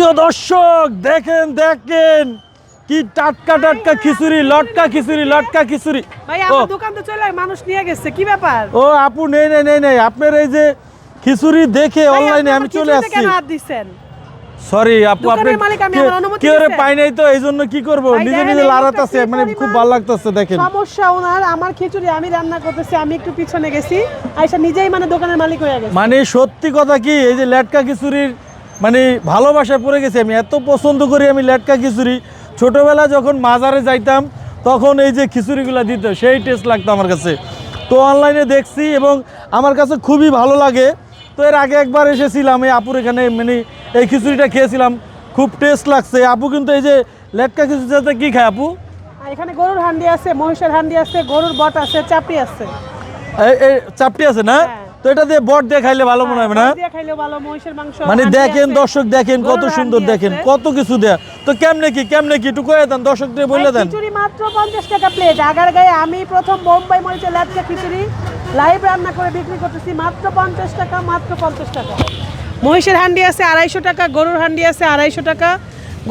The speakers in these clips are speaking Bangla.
প্রিয় দর্শক দেখেন দেখেন কি টাটকা টাটকা খিচুড়ি লটকা খিচুড়ি লটকা খিচুড়ি। ভাই আমার দোকান তো চলে মানুষ নিয়ে গেছে কি ব্যাপার? ও আপু নেই নেই নেই নেই আপনার এই যে খিচুড়ি দেখে অনলাইনে আমি চলে আসছি। সরি আপু আপনি কেউ পাই নাই তো এই জন্য কি করব? নিজে নিজে লাড়াতাছে মানে খুব ভালো লাগতেছে দেখেন। সমস্যা ওনার আমার খিচুড়ি আমি রান্না করতেছি আমি একটু পিছনে গেছি আইসা নিজেই মানে দোকানের মালিক হয়ে গেছে। মানে সত্যি কথা কি এই যে লটকা খিচুড়ির মানে ভালোবাসায় পড়ে গেছি আমি। এত পছন্দ করি আমি লেটকা খিচুড়ি। ছোটোবেলা যখন মাজারে যাইতাম তখন এই যে খিচুড়িগুলো দিত সেই টেস্ট লাগতো আমার কাছে। তো অনলাইনে দেখছি এবং আমার কাছে খুবই ভালো লাগে। তো এর আগে একবার এসেছিলাম এই আপুর এখানে মানে এই খিচুড়িটা খেয়েছিলাম। খুব টেস্ট লাগছে। আপু কিন্তু এই যে লেটকা খিচুড়ির সাথে কী খায় আপু? এখানে গরুর হান্ডি আছে মহিষের হান্ডি আছে গরুর বট আছে চাপড়ি আছে। চাপটি আছে না? হ্যাঁ। তো এটা দিয়ে বট দিয়ে খাইলে ভালো মনে হবে না? মানে দেখেন দর্শক দেখেন কত সুন্দর দেখেন কত কিছু দেয়া। তো কেমনে কি কেমনে কি একটু কয়ে দেন দর্শকদের বলে দেন। খিচুড়ি মাত্র পঞ্চাশ টাকা প্লেট আগার গায়ে আমি প্রথম বোম্বাই মরিচের লাচ্চা খিচুড়ি লাইভ রান্না করে বিক্রি করতেছি মাত্র পঞ্চাশ টাকা মাত্র পঞ্চাশ টাকা। মহিষের হান্ডি আছে আড়াইশো টাকা গরুর হান্ডি আছে আড়াইশো টাকা।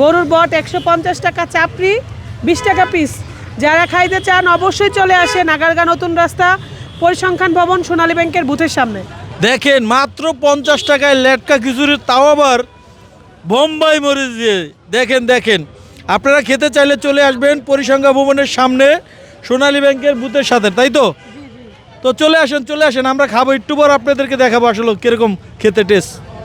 গরুর বট একশো পঞ্চাশ টাকা চাপড়ি বিশ টাকা পিস যারা খাইতে চান অবশ্যই চলে আসেন আগারগা নতুন রাস্তা। পরিসংখ্যান ভবন সোনালী ব্যাংকের বুথের সামনে। দেখেন মাত্র পঞ্চাশ টাকায় লেটকা খিচুড়ির তাও আবার বোম্বাই মরিচ দিয়ে। দেখেন দেখেন। আপনারা খেতে চাইলে চলে আসবেন পরিসংখ্যা ভবনের সামনে সোনালী ব্যাংকের বুথের সাথে তাই তো? তো চলে আসেন চলে আসেন আমরা খাব। একটু পর আপনাদেরকে দেখাবো আসলে কীরকম খেতে টেস্ট